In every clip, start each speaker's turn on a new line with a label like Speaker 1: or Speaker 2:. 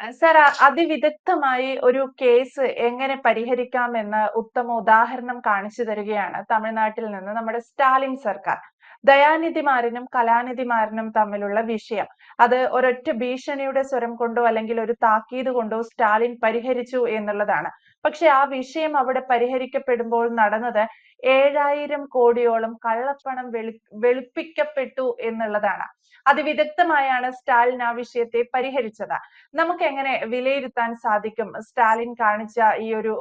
Speaker 1: Sir അതിവിദഗ്ധമായി ഒരു case എങ്ങനെ പരിഹരിക്കാമെന്ന് ഉത്തമ ഉദാഹരണം കാണിച്ചു തരികയാണ് തമിഴ്നാട്ടിൽ നിന്ന് നമ്മുടെ സ്റ്റാലിൻ സർക്കാർ. ദയാനിധിമാരനും കലാനിധിമാരനും തമ്മിലുള്ള വിഷയം. അത് ഒരൊറ്റ ഭീഷണിയുടെ സ്വരം കൊണ്ടോ അല്ലെങ്കിൽ ഒരു താക്കീത് കൊണ്ടോ സ്റ്റാലിൻ പരിഹരിച്ചു എന്നുള്ളതാണ്. പക്ഷെ ആ വിഷയം അവിടെ പരിഹരിക്കപ്പെടുമ്പോൾ നടന്നത് ഏഴായിരം കോടിയോളം കള്ളപ്പണം വെളി വെളുപ്പിക്കപ്പെട്ടു എന്നുള്ളതാണ്. അതിവിദഗ്ധമായാണ് സ്റ്റാലിൻ ആ വിഷയത്തെ പരിഹരിച്ചത്. നമുക്ക് എങ്ങനെ വിലയിരുത്താൻ സാധിക്കും സ്റ്റാലിൻ കാണിച്ച ഈ ഒരു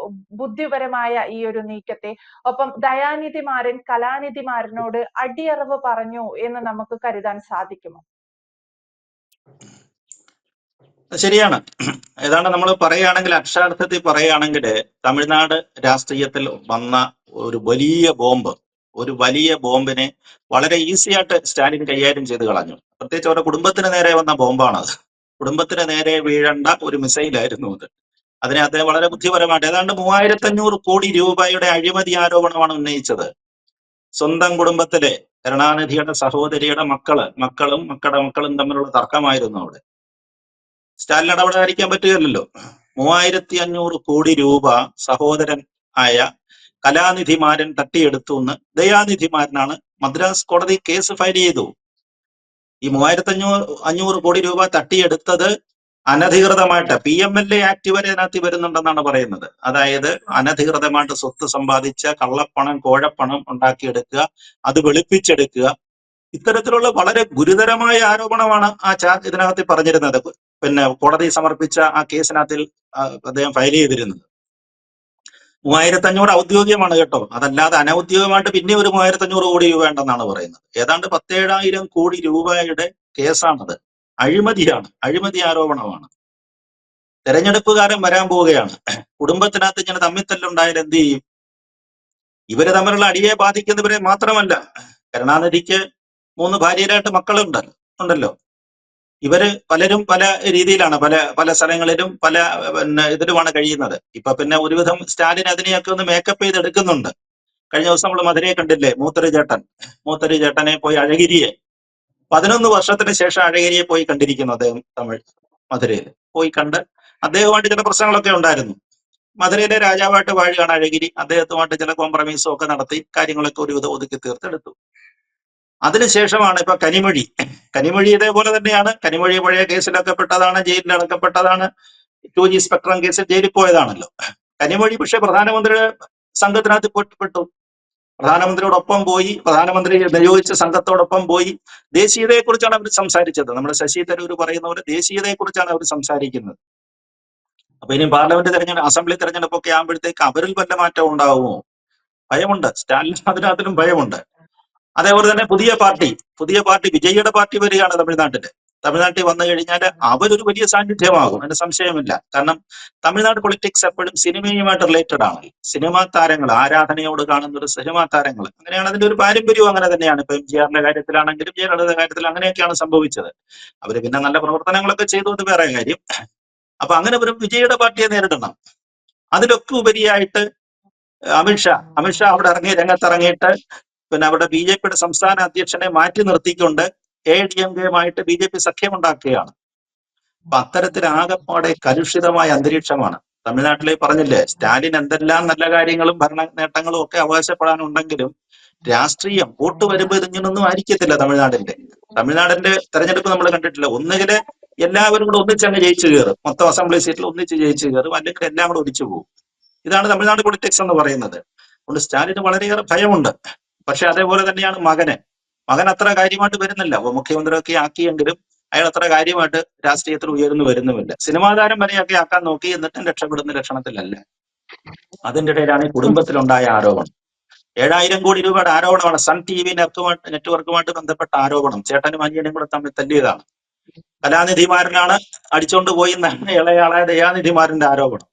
Speaker 1: ബുദ്ധിപരമായ ഈ ഒരു നീക്കത്തെ? ഒപ്പം ദയാനിധിമാരൻ കലാനിധിമാരനോട് അടിയറവ് പറഞ്ഞു എന്ന് നമുക്ക് കരുതാൻ സാധിക്കുമോ?
Speaker 2: ശരിയാണ്. ഏതാണ്ട് നമ്മൾ പറയുകയാണെങ്കിൽ അക്ഷരാർത്ഥത്തിൽ പറയുകയാണെങ്കിൽ തമിഴ്നാട് രാഷ്ട്രീയത്തിൽ വന്ന ഒരു വലിയ ബോംബ് ഒരു വലിയ ബോംബിനെ വളരെ ഈസി ആയിട്ട് സ്റ്റാലിൻ കൈകാര്യം ചെയ്ത് കളഞ്ഞു. പ്രത്യേകിച്ച് അവരുടെ കുടുംബത്തിന് നേരെ വന്ന ബോംബാണ് അത്. കുടുംബത്തിന് നേരെ വീഴേണ്ട ഒരു മിസൈലായിരുന്നു അത്. അതിനെ അദ്ദേഹം വളരെ ബുദ്ധിപരമായിട്ട് ഏതാണ്ട് മൂവായിരത്തഞ്ഞൂറ് കോടി രൂപയുടെ അഴിമതി ആരോപണമാണ് ഉന്നയിച്ചത്. സ്വന്തം കുടുംബത്തിലെ കരുണാനിധിയുടെ സഹോദരിയുടെ മക്കൾ മക്കളും മക്കളുടെ മക്കളും തമ്മിലുള്ള തർക്കമായിരുന്നു അവിടെ. സ്റ്റാലിൻ ഇടപെടാതിരിക്കാൻ പറ്റുകയല്ലോ മൂവായിരത്തി അഞ്ഞൂറ് കോടി രൂപ സഹോദരൻ ആയ കലാനിധിമാരൻ തട്ടിയെടുത്തു എന്ന് ദയാനിധിമാരനാണ് മദ്രാസ് കോടതി കേസ് ഫയൽ ചെയ്തു. ഈ മൂവായിരത്തി അഞ്ഞൂറ് അഞ്ഞൂറ് കോടി രൂപ തട്ടിയെടുത്തത് അനധികൃതമായിട്ട് P M L A act വരെ അതിനകത്ത് വരുന്നുണ്ടെന്നാണ് പറയുന്നത്. അതായത് അനധികൃതമായിട്ട് സ്വത്ത് സമ്പാദിച്ച കള്ളപ്പണം കോഴപ്പണം ഉണ്ടാക്കിയെടുക്കുക അത് വെളുപ്പിച്ചെടുക്കുക. ഇത്തരത്തിലുള്ള വളരെ ഗുരുതരമായ ആരോപണമാണ് ആ ചാർജ് ഇതിനകത്ത് പറഞ്ഞിരുന്നത്. പിന്നെ കോടതി സമർപ്പിച്ച ആ കേസിനകത്തിൽ അദ്ദേഹം ഫയൽ ചെയ്തിരുന്നത്. മൂവായിരത്തി അഞ്ഞൂറ് ഔദ്യോഗികമാണ് കേട്ടോ. അതല്ലാതെ അനൌദ്യോഗികമായിട്ട് പിന്നെ ഒരു മൂവായിരത്തി അഞ്ഞൂറ് കോടി രൂപ ഉണ്ടെന്നാണ് പറയുന്നത്. ഏതാണ്ട് പത്തേഴായിരം കോടി രൂപയുടെ കേസാണത്. അഴിമതിയാണ്. അഴിമതി ആരോപണമാണ്. തെരഞ്ഞെടുപ്പുകാരൻ വരാൻ പോവുകയാണ്. കുടുംബത്തിനകത്ത് ഇങ്ങനെ തമ്മിത്തല്ലുണ്ടായാൽ എന്ത് ചെയ്യും? ഇവർ തമ്മിലുള്ള അടിയെ ബാധിക്കുന്നവരെ മാത്രമല്ല കരുണാനിധിക്ക് മൂന്ന് ഭാര്യരായിട്ട് മക്കളുണ്ട് ഉണ്ടല്ലോ. ഇവർ പലരും പല രീതിയിലാണ് പല പല സ്ഥലങ്ങളിലും പല പിന്നെ ഇതിലുമാണ് കഴിയുന്നത്. ഇപ്പൊ പിന്നെ ഒരുവിധം സ്റ്റാലിൻ അതിനെയൊക്കെ ഒന്ന് മേക്കപ്പ് ചെയ്തെടുക്കുന്നുണ്ട്. കഴിഞ്ഞ ദിവസം നമ്മൾ മധുരയെ കണ്ടില്ലേ മൂത്തരി ചേട്ടൻ മൂത്തരി ചേട്ടനെ പോയി അഴഗിരിയെ. പതിനൊന്ന് വർഷത്തിന് ശേഷം അഴഗിരിയെ പോയി കണ്ടിരിക്കുന്നു അദ്ദേഹം തമിഴ് മധുരയിൽ. പോയി കണ്ട് അദ്ദേഹവുമായിട്ട് ചില പ്രശ്നങ്ങളൊക്കെ ഉണ്ടായിരുന്നു. മധുരയിലെ രാജാവായിട്ട് വാഴുകയാണ് അഴഗിരി. അദ്ദേഹത്തുമായിട്ട് ചില കോംപ്രമൈസും ഒക്കെ നടത്തി കാര്യങ്ങളൊക്കെ ഒരുവിധം ഒതുക്കി തീർത്തെടുത്തു. അതിനുശേഷമാണ് ഇപ്പൊ കനിമൊഴി. കനിമൊഴി ഇതേപോലെ തന്നെയാണ്. കനിമൊഴി പഴയ കേസിലൊക്കെ ജയിലിലടക്കപ്പെട്ടതാണ് ടു ജി സ്പെക്ട്രം കേസിൽ ജയിലിൽ പോയതാണല്ലോ. കനിമൊഴി പക്ഷെ പ്രധാനമന്ത്രി സംഘത്തിനകത്ത് പൊട്ടിപ്പെട്ടു പെട്ടു പ്രധാനമന്ത്രിയോടൊപ്പം പോയി പ്രധാനമന്ത്രി നിയോഗിച്ച സംഘത്തോടൊപ്പം പോയി. ദേശീയതയെ കുറിച്ചാണ് അവർ സംസാരിച്ചത്. നമ്മുടെ ശശി തരൂർ പറയുന്ന പോലെ ദേശീയതയെ കുറിച്ചാണ് അവർ സംസാരിക്കുന്നത്. അപ്പൊ ഇനി പാർലമെന്റ് തെരഞ്ഞെടുപ്പ് അസംബ്ലി തെരഞ്ഞെടുപ്പൊക്കെ ആകുമ്പോഴത്തേക്ക് അവരിൽ വല്ല മാറ്റം ഉണ്ടാവുമോ? ഭയമുണ്ട്. സ്റ്റാലിൻ അതിനകത്തിലും ഭയമുണ്ട്. അതേപോലെ തന്നെ പുതിയ പാർട്ടി പുതിയ പാർട്ടി വിജയിയുടെ പാർട്ടി വരികയാണ് തമിഴ്നാട്ടിൽ. തമിഴ്നാട്ടിൽ വന്നു കഴിഞ്ഞാൽ അവരൊരു വലിയ സാന്നിധ്യമാകും അതിന് സംശയമില്ല. കാരണം തമിഴ്നാട് പൊളിറ്റിക്സ് എപ്പോഴും സിനിമയുമായിട്ട് റിലേറ്റഡ് ആണ്. സിനിമാ താരങ്ങൾ ആരാധനയോട് കാണുന്ന ഒരു സിനിമാ താരങ്ങൾ അങ്ങനെയാണ് അതിന്റെ ഒരു പാരമ്പര്യവും അങ്ങനെ തന്നെയാണ്. ഇപ്പൊ എം ജി ആറിന്റെ കാര്യത്തിലാണെങ്കിലും ജയലളിതയുടെ കാര്യത്തിൽ അങ്ങനെയൊക്കെയാണ് സംഭവിച്ചത്. അവർ പിന്നെ നല്ല പ്രവർത്തനങ്ങളൊക്കെ ചെയ്തു എന്ന് വേറെ കാര്യം. അപ്പൊ അങ്ങനെ ഒരു വിജയിയുടെ പാർട്ടിയെ നേരിടണം. അതിലൊക്കെ ഉപരിയായിട്ട് അമിത്ഷാ അമിത്ഷാ അവിടെ ഇറങ്ങി രംഗത്തിറങ്ങിയിട്ട് പിന്നെ അവിടെ ബി ജെ പിയുടെ സംസ്ഥാന അധ്യക്ഷനെ മാറ്റി നിർത്തിക്കൊണ്ട് എ ഡി എം കെയുമായിട്ട് ബി ജെ പി സഖ്യമുണ്ടാക്കുകയാണ്. അപ്പൊ അത്തരത്തിൽ ആകെപ്പാടെ കലുഷിതമായ അന്തരീക്ഷമാണ്. തമിഴ്നാട്ടിലെ പറഞ്ഞില്ലേ സ്റ്റാലിൻ എന്തെല്ലാം നല്ല കാര്യങ്ങളും ഭരണ നേട്ടങ്ങളും ഒക്കെ അവകാശപ്പെടാനുണ്ടെങ്കിലും രാഷ്ട്രീയം വോട്ട് വരുമ്പോൾ ഇതിങ്ങനൊന്നും ആയിരിക്കത്തില്ല തമിഴ്നാടിന്റെ. തമിഴ്നാടിന്റെ തെരഞ്ഞെടുപ്പ് നമ്മൾ കണ്ടിട്ടില്ല. ഒന്നുകിൽ എല്ലാവരും കൂടെ ഒന്നിച്ചങ്ങ് ജയിച്ചു കയറും. മൊത്തം അസംബ്ലി സീറ്റിൽ ഒന്നിച്ച് ജയിച്ചു കയറും. അല്ലെങ്കിൽ എല്ലാം കൂടെ ഒടിച്ചു പോകും. ഇതാണ് തമിഴ്നാട് പൊളിറ്റിക്സ് എന്ന് പറയുന്നത്. അതുകൊണ്ട് സ്റ്റാലിന് വളരെയേറെ ഭയമുണ്ട്. പക്ഷെ അതേപോലെ തന്നെയാണ് മകന്. മകൻ അത്ര കാര്യമായിട്ട് വരുന്നില്ല. അപ്പൊ മുഖ്യമന്ത്രിയൊക്കെ ആക്കിയെങ്കിലും അയാൾ അത്ര കാര്യമായിട്ട് രാഷ്ട്രീയത്തിൽ ഉയർന്നു വരുന്നുമില്ല. സിനിമാ താരം വരെയൊക്കെ ആക്കാൻ നോക്കി എന്നിട്ടും രക്ഷപ്പെടുന്ന ലക്ഷണത്തിലല്ല. അതിന്റെ ഇടയിലാണ് ഈ കുടുംബത്തിലുണ്ടായ ആരോപണം. ഏഴായിരം കോടി രൂപയുടെ ആരോപണമാണ് സൺ ടി വി നെറ്റ്വർക്കുമായിട്ട് നെറ്റ്വർക്കുമായിട്ട് ബന്ധപ്പെട്ട ആരോപണം. ചേട്ടനും അനിയനും കൂടെ തമ്മിൽ തല്ലിയതാണ്. കലാനിധിമാരനാണ് അടിച്ചുകൊണ്ട് പോയി എന്നാണ് ഇളയാളായ ദയാനിധിമാരന്റെ ആരോപണം.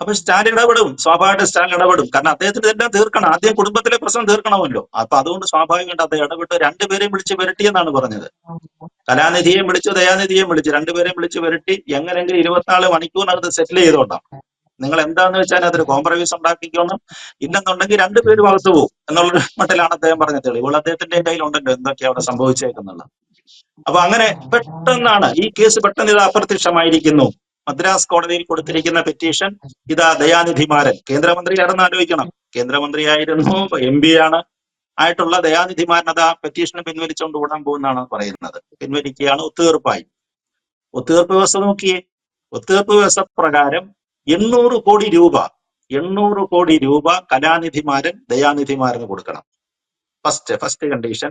Speaker 2: അപ്പൊ സ്റ്റാലിൻ ഇടപെടും. സ്വാഭാവികമായിട്ട് സ്റ്റാലിൻ ഇടപെടും. കാരണം അദ്ദേഹത്തിന് ഇതെല്ലാം തീർക്കണം. ആദ്യം കുടുംബത്തിലെ പ്രശ്നം തീർക്കണമല്ലോ. അപ്പൊ അതുകൊണ്ട് സ്വാഭാവികമായിട്ട് അദ്ദേഹം ഇടപെട്ട് രണ്ടുപേരെയും വിളിച്ച് വരട്ടിയെന്നാണ് പറഞ്ഞത്. കലാനിധിയെയും വിളിച്ചു ദയാനിധിയെയും വിളിച്ചു. രണ്ടുപേരെയും വിളിച്ച് വരട്ടി എങ്ങനെങ്കിലും ഇരുപത്തിനാല് മണിക്കൂറിനകത്ത് സെറ്റിൽ ചെയ്തോണ്ടാം നിങ്ങൾ എന്താന്ന് വെച്ചാൽ അതൊരു കോംപ്രമൈസ് ഉണ്ടാക്കിക്കൊന്നും ഇല്ലെന്നുണ്ടെങ്കിൽ രണ്ടുപേരും അകത്ത് പോകും എന്നുള്ള മട്ടിലാണ് അദ്ദേഹം പറഞ്ഞത്. തെളിവുകൾ അദ്ദേഹത്തിന്റെ കയ്യിലുണ്ടല്ലോ എന്തൊക്കെയാണ് അവിടെ സംഭവിച്ചേക്കുന്നുള്ള അപ്പൊ അങ്ങനെ പെട്ടെന്നാണ് ഈ കേസ് പെട്ടെന്ന് ഇത് അപ്രത്യക്ഷമായിരിക്കുന്നു. മദ്രാസ് കോടതിയിൽ കൊടുത്തിരിക്കുന്ന പെറ്റീഷൻ ഇതാ ദയാനിധിമാരൻ. കേന്ദ്രമന്ത്രി കേന്ദ്രമന്ത്രിയാണെന്ന് ആലോചിക്കണം. കേന്ദ്രമന്ത്രിയായിരുന്നു എം പി ആണ്. ആയിട്ടുള്ള ദയാനിധി മാരൻ അത് ആ പെറ്റീഷൻ പിൻവലിച്ചുകൊണ്ട് ഓടാൻ പോകുന്നതാണ് പറയുന്നത്. പിൻവലിക്കുകയാണ് ഒത്തുതീർപ്പായി. ഒത്തുതീർപ്പ് വ്യവസ്ഥ നോക്കിയേ. ഒത്തുതീർപ്പ് വ്യവസ്ഥ പ്രകാരം എണ്ണൂറ് കോടി രൂപ എണ്ണൂറ് കോടി രൂപ കലാനിധിമാരൻ ദയാനിധിമാരന് കൊടുക്കണം. First first condition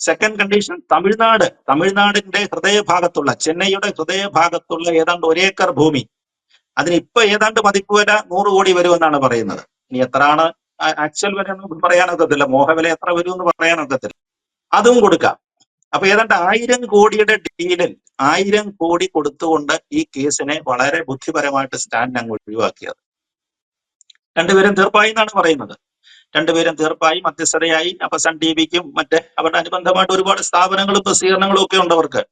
Speaker 2: second condition Tamil Nadu. തമിഴ്നാടിന്റെ ഹൃദയഭാഗത്തുള്ള ചെന്നൈയുടെ ഹൃദയഭാഗത്തുള്ള ഏതാണ്ട് ഒരേക്കർ ഭൂമി. അതിന് ഇപ്പൊ ഏതാണ്ട് മതിപ്പ് വില നൂറ് കോടി വരുമെന്നാണ് പറയുന്നത്. ഇനി എത്രയാണ്? ആക്ച്വൽ വില എന്ന് പറയാനൊക്കത്തില്ല മോഹവില എത്ര വരും എന്ന് പറയാനൊക്കത്തില്ല അതും കൊടുക്കാം. അപ്പൊ ഏതാണ്ട് ആയിരം കോടിയുടെ ഡീലിൽ ആയിരം കോടി കൊടുത്തുകൊണ്ട് ഈ കേസിനെ വളരെ ബുദ്ധിപരമായിട്ട് സ്റ്റാൻഡ് അങ്ങ് ഒഴിവാക്കിയത്. രണ്ടുപേരും തീർപ്പായി എന്നാണ് പറയുന്നത്. രണ്ടുപേരും തീർപ്പായി മധ്യസ്ഥതയായി. അപ്പൊ സൺ ടി വിക്കും മറ്റേ അവരുടെ അനുബന്ധമായിട്ട് ഒരുപാട് സ്ഥാപനങ്ങളും പ്രസിദ്ധീകരണങ്ങളും ഒക്കെ ഉണ്ട് അവർക്ക്.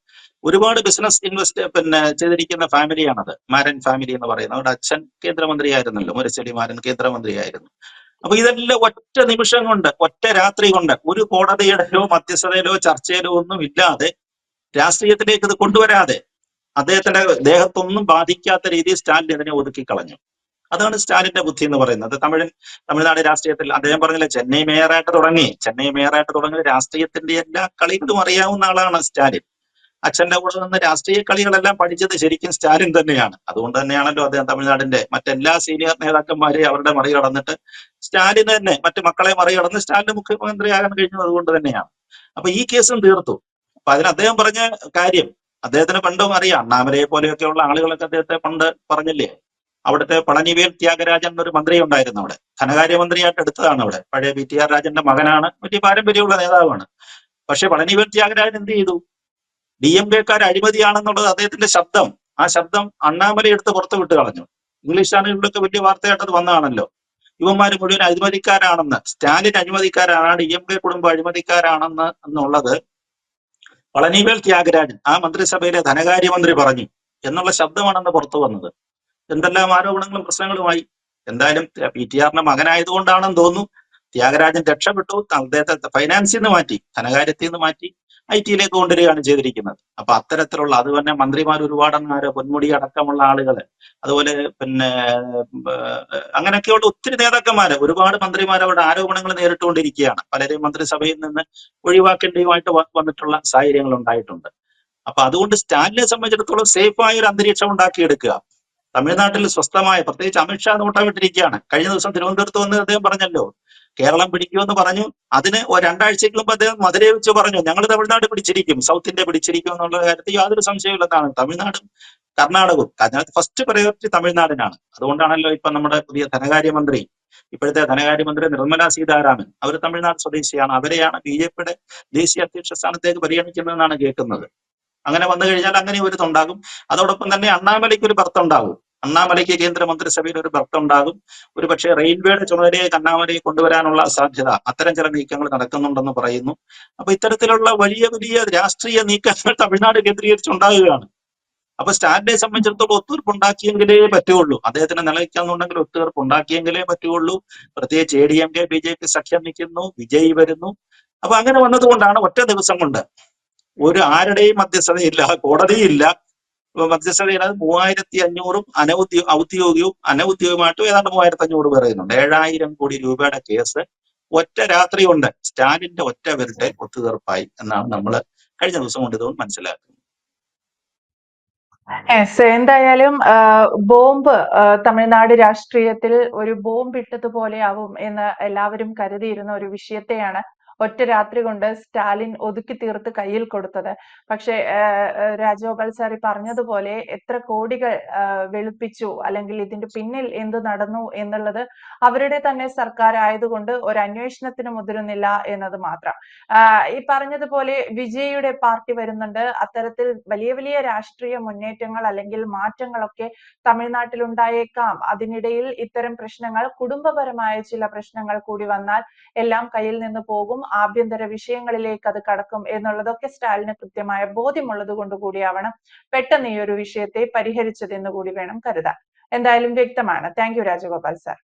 Speaker 2: ഒരുപാട് ബിസിനസ് ഇൻവെസ്റ്റ് പിന്നെ ചെയ്തിരിക്കുന്ന ഫാമിലിയാണത് മാരൻ ഫാമിലി എന്ന് പറയുന്നത്. അവരുടെ അച്ഛൻ കേന്ദ്രമന്ത്രിയായിരുന്നല്ലോ. മുരശ്ശേരി മാരൻ കേന്ദ്രമന്ത്രിയായിരുന്നു. അപ്പൊ ഇതെല്ലാം ഒറ്റ നിമിഷം കൊണ്ട് ഒറ്റ രാത്രി കൊണ്ട് ഒരു കോടതിയുടെയോ മധ്യസ്ഥതയിലോ ചർച്ചയിലോ ഒന്നും ഇല്ലാതെ രാഷ്ട്രീയത്തിലേക്ക് ഇത് കൊണ്ടുവരാതെ അദ്ദേഹത്തിന്റെ ദേഹത്തൊന്നും ബാധിക്കാത്ത രീതിയിൽ സ്റ്റാലിൻ ഇതിനെ ഒതുക്കി കളഞ്ഞു. അതാണ് സ്റ്റാലിന്റെ ബുദ്ധി എന്ന് പറയുന്നത്. തമിഴ് തമിഴ്നാട് രാഷ്ട്രീയത്തിൽ അദ്ദേഹം പറഞ്ഞില്ലേ ചെന്നൈ മേയറായിട്ട് തുടങ്ങി. ചെന്നൈ മേയറായിട്ട് തുടങ്ങി രാഷ്ട്രീയത്തിന്റെ എല്ലാ കളികളും അറിയാവുന്ന ആളാണ് സ്റ്റാലിൻ. അച്ഛന്റെ കൂടെ നിന്ന് രാഷ്ട്രീയ കളികളെല്ലാം പഠിച്ചത് ശരിക്കും സ്റ്റാലിൻ തന്നെയാണ്. അതുകൊണ്ട് തന്നെയാണല്ലോ അദ്ദേഹം തമിഴ്നാടിന്റെ മറ്റെല്ലാ സീനിയർ നേതാക്കന്മാരെ അവരുടെ മറികടന്നിട്ട് സ്റ്റാലിൻ തന്നെ മറ്റു മക്കളെ മറികടന്ന് സ്റ്റാലിൻ മുഖ്യമന്ത്രിയാകാൻ കഴിഞ്ഞത് അതുകൊണ്ട് തന്നെയാണ്. അപ്പൊ ഈ കേസും തീർത്തു. അപ്പൊ അതിന് അദ്ദേഹം പറഞ്ഞ കാര്യം അദ്ദേഹത്തിന് പണ്ടും അറിയാം. അണ്ണാമലയെ പോലെയൊക്കെയുള്ള ആളുകളൊക്കെ അദ്ദേഹത്തെ പണ്ട് പറഞ്ഞില്ലേ അവിടുത്തെ പളനിവേൽ ത്യാഗരാജൻ എന്നൊരു മന്ത്രി ഉണ്ടായിരുന്നു അവിടെ. ധനകാര്യമന്ത്രിയായിട്ട് എടുത്തതാണ് അവിടെ പഴയ പി ടി ആർ രാജന്റെ മകനാണ്. വലിയ പാരമ്പര്യമുള്ള നേതാവാണ്. പക്ഷെ പളനിവേൽ ത്യാഗരാജൻ എന്ത് ചെയ്തു? ഡി എം കെക്കാർ അഴിമതിയാണെന്നുള്ളത് അദ്ദേഹത്തിന്റെ ശബ്ദം. ആ ശബ്ദം അണ്ണാമല എടുത്ത് പുറത്ത് വിട്ട് കളഞ്ഞു. ഇംഗ്ലീഷ് ചാനലുകളിലൊക്കെ വലിയ വാർത്തയായിട്ടത് വന്നതാണല്ലോ. യുവന്മാർ മുഴുവൻ അഴിമതിക്കാരാണെന്ന്. സ്റ്റാലിൻ അഴിമതിക്കാരാണ് ഡി എം കെ കുടുംബം അഴിമതിക്കാരാണെന്ന് എന്നുള്ളത് പളനിവേൽ ത്യാഗരാജൻ ആ മന്ത്രിസഭയിലെ ധനകാര്യമന്ത്രി പറഞ്ഞു. എന്നുള്ള ശബ്ദമാണെന്ന് പുറത്തു വന്നത്. എന്തെല്ലാം ആരോപണങ്ങളും പ്രശ്നങ്ങളുമായി. എന്തായാലും പി ടി ആറിന്റെ മകനായതുകൊണ്ടാണെന്ന് തോന്നുന്നു. ത്യാഗരാജൻ രക്ഷപ്പെട്ടു. അദ്ദേഹത്തെ ഫൈനാൻസിൽ നിന്ന് മാറ്റി ധനകാര്യത്തിൽ നിന്ന് മാറ്റി ഐ ടിയിലേക്ക് കൊണ്ടുവരികയാണ് ചെയ്തിരിക്കുന്നത്. അപ്പൊ അത്തരത്തിലുള്ള അത് തന്നെ മന്ത്രിമാർ ഒരുപാടെന്നാരോ പൊന്മുടി അടക്കമുള്ള ആളുകൾ അതുപോലെ പിന്നെ അങ്ങനെയൊക്കെയുള്ള ഒത്തിരി നേതാക്കന്മാര് ഒരുപാട് മന്ത്രിമാർ അവിടെ ആരോപണങ്ങൾ നേരിട്ടുകൊണ്ടിരിക്കുകയാണ്. പലരെയും മന്ത്രിസഭയിൽ നിന്ന് ഒഴിവാക്കേണ്ടതുമായിട്ട് വന്നിട്ടുള്ള സാഹചര്യങ്ങൾ ഉണ്ടായിട്ടുണ്ട്. അപ്പൊ അതുകൊണ്ട് സ്റ്റാലിനെ സംബന്ധിച്ചിടത്തോളം സേഫായ ഒരു അന്തരീക്ഷം ഉണ്ടാക്കിയെടുക്കുക. തമിഴ്നാട്ടിൽ സ്വസ്ഥമായ പ്രത്യേകിച്ച് അമിത്ഷാ നോട്ടമിട്ടിരിക്കുകയാണ്. കഴിഞ്ഞ ദിവസം തിരുവനന്തപുരത്ത് വന്ന് അദ്ദേഹം പറഞ്ഞല്ലോ കേരളം പിടിക്കുമെന്ന് പറഞ്ഞു. അതിന് രണ്ടാഴ്ചയ്ക്ക് മുമ്പ് അദ്ദേഹം മധുരയെ വെച്ച് പറഞ്ഞു ഞങ്ങൾ തമിഴ്നാട് പിടിച്ചിരിക്കും സൗത്ത് ഇന്ത്യ പിടിച്ചിരിക്കും എന്നുള്ള കാര്യത്തിൽ യാതൊരു സംശയമില്ലെന്നാണ് തമിഴ്നാടും കർണാടകവും ഫസ്റ്റ് പ്രയോറിറ്റി തമിഴ്നാടിനാണ്. അതുകൊണ്ടാണല്ലോ ഇപ്പൊ നമ്മുടെ പുതിയ ധനകാര്യമന്ത്രി ഇപ്പോഴത്തെ ധനകാര്യമന്ത്രി നിർമ്മല സീതാരാമൻ. അവർ തമിഴ്നാട് സ്വദേശിയാണ്. അവരെയാണ് ബി ജെ പിയുടെ ദേശീയ അധ്യക്ഷ സ്ഥാനത്തേക്ക് പരിഗണിക്കുന്നതെന്നാണ് കേൾക്കുന്നത്. അങ്ങനെ വന്നു കഴിഞ്ഞാൽ അങ്ങനെ ഒരു ഉണ്ടാകും അതോടൊപ്പം തന്നെ അണ്ണാമലയ്ക്ക് ഒരു ഭർത്ത ഉണ്ടാകും. അണ്ണാമലയ്ക്ക് കേന്ദ്ര മന്ത്രിസഭയിൽ ഒരു ഉണ്ടാകും. ഒരു പക്ഷേ റെയിൽവേയുടെ ചുമതലയെ അണ്ണാമലയെ കൊണ്ടുവരാനുള്ള സാധ്യത അത്തരം ചില നീക്കങ്ങൾ നടക്കുന്നുണ്ടെന്ന് പറയുന്നു. അപ്പൊ ഇത്തരത്തിലുള്ള വലിയ വലിയ രാഷ്ട്രീയ നീക്കങ്ങൾ തമിഴ്നാട് കേന്ദ്രീകരിച്ചുണ്ടാകുകയാണ്. അപ്പൊ സ്റ്റാലിനെ സംബന്ധിച്ചിടത്തോളം ഒത്തുതീർപ്പ് ഉണ്ടാക്കിയെങ്കിലേ പറ്റുള്ളൂ അദ്ദേഹത്തിന് നിലനിൽക്കാന്നുണ്ടെങ്കിൽ ഒത്തുതീർപ്പ് ഉണ്ടാക്കിയെങ്കിലേ പറ്റുള്ളൂ പ്രത്യേകിച്ച് A D M K B J P സഖ്യം നിൽക്കുന്നു വിജയ് വരുന്നു. അപ്പൊ അങ്ങനെ വന്നതുകൊണ്ടാണ് ഒറ്റ ദിവസം കൊണ്ട് ഒരു ആരുടെയും മധ്യസ്ഥതയില്ല കോടതിയില്ല. മധ്യസ്ഥതയില്ലാതെ മൂവായിരത്തി അഞ്ഞൂറും അനൗദ്യോ ഔദ്യോഗികവും അനൗദ്യോഗികമായിട്ടും ഏതാണ്ട് മൂവായിരത്തി അഞ്ഞൂറ് പറയുന്നുണ്ട് ഏഴായിരം കോടി രൂപയുടെ കേസ് ഒറ്റ രാത്രി കൊണ്ട് സ്റ്റാലിന്റെ ഒറ്റ പേരുടെ ഒത്തുതീർപ്പായി എന്നാണ് നമ്മൾ കഴിഞ്ഞ ദിവസം കൊണ്ട് ഇതുകൊണ്ട് മനസ്സിലാക്കുന്നത്.
Speaker 1: എന്തായാലും ബോംബ് തമിഴ്നാട് രാഷ്ട്രീയത്തിൽ ഒരു ബോംബ് ഇട്ടതുപോലെ ആവും എന്ന് എല്ലാവരും കരുതിയിരുന്ന ഒരു വിഷയത്തെയാണ് ഒറ്റ രാത്രി കൊണ്ട് സ്റ്റാലിൻ ഒതുക്കി തീർത്ത് കയ്യിൽ കൊടുത്തത്. പക്ഷേ രാജഗോപാൽ സാറി പറഞ്ഞതുപോലെ എത്ര കോടികൾ വെളുപ്പിച്ചു അല്ലെങ്കിൽ ഇതിന്റെ പിന്നിൽ എന്ത് നടന്നു എന്നുള്ളത് അവരുടെ തന്നെ സർക്കാർ ആയതുകൊണ്ട് ഒരു അന്വേഷണത്തിന് മുതിരുന്നില്ല എന്നത് മാത്രം. ഈ പറഞ്ഞതുപോലെ വിജയുടെ പാർട്ടി വരുന്നുണ്ട്. അത്തരത്തിൽ വലിയ വലിയ രാഷ്ട്രീയ മുന്നേറ്റങ്ങൾ അല്ലെങ്കിൽ മാറ്റങ്ങളൊക്കെ തമിഴ്നാട്ടിൽ ഉണ്ടായേക്കാം അതിനിടയിൽ ഇത്തരം പ്രശ്നങ്ങൾ കുടുംബപരമായ ചില പ്രശ്നങ്ങൾ കൂടി വന്നാൽ എല്ലാം കയ്യിൽ നിന്ന് പോകും. ആഭ്യന്തര വിഷയങ്ങളിലേക്ക് അത് കടക്കും എന്നുള്ളതൊക്കെ സ്റ്റാലിന് കൃത്യമായ ബോധ്യമുള്ളത് കൊണ്ട് കൂടിയാവണം പെട്ടെന്ന് ഈ ഒരു വിഷയത്തെ പരിഹരിച്ചതെന്ന് കൂടി വേണം കരുതാൻ. എന്തായാലും വ്യക്തമാണ്. Thank you Rajagopal sir.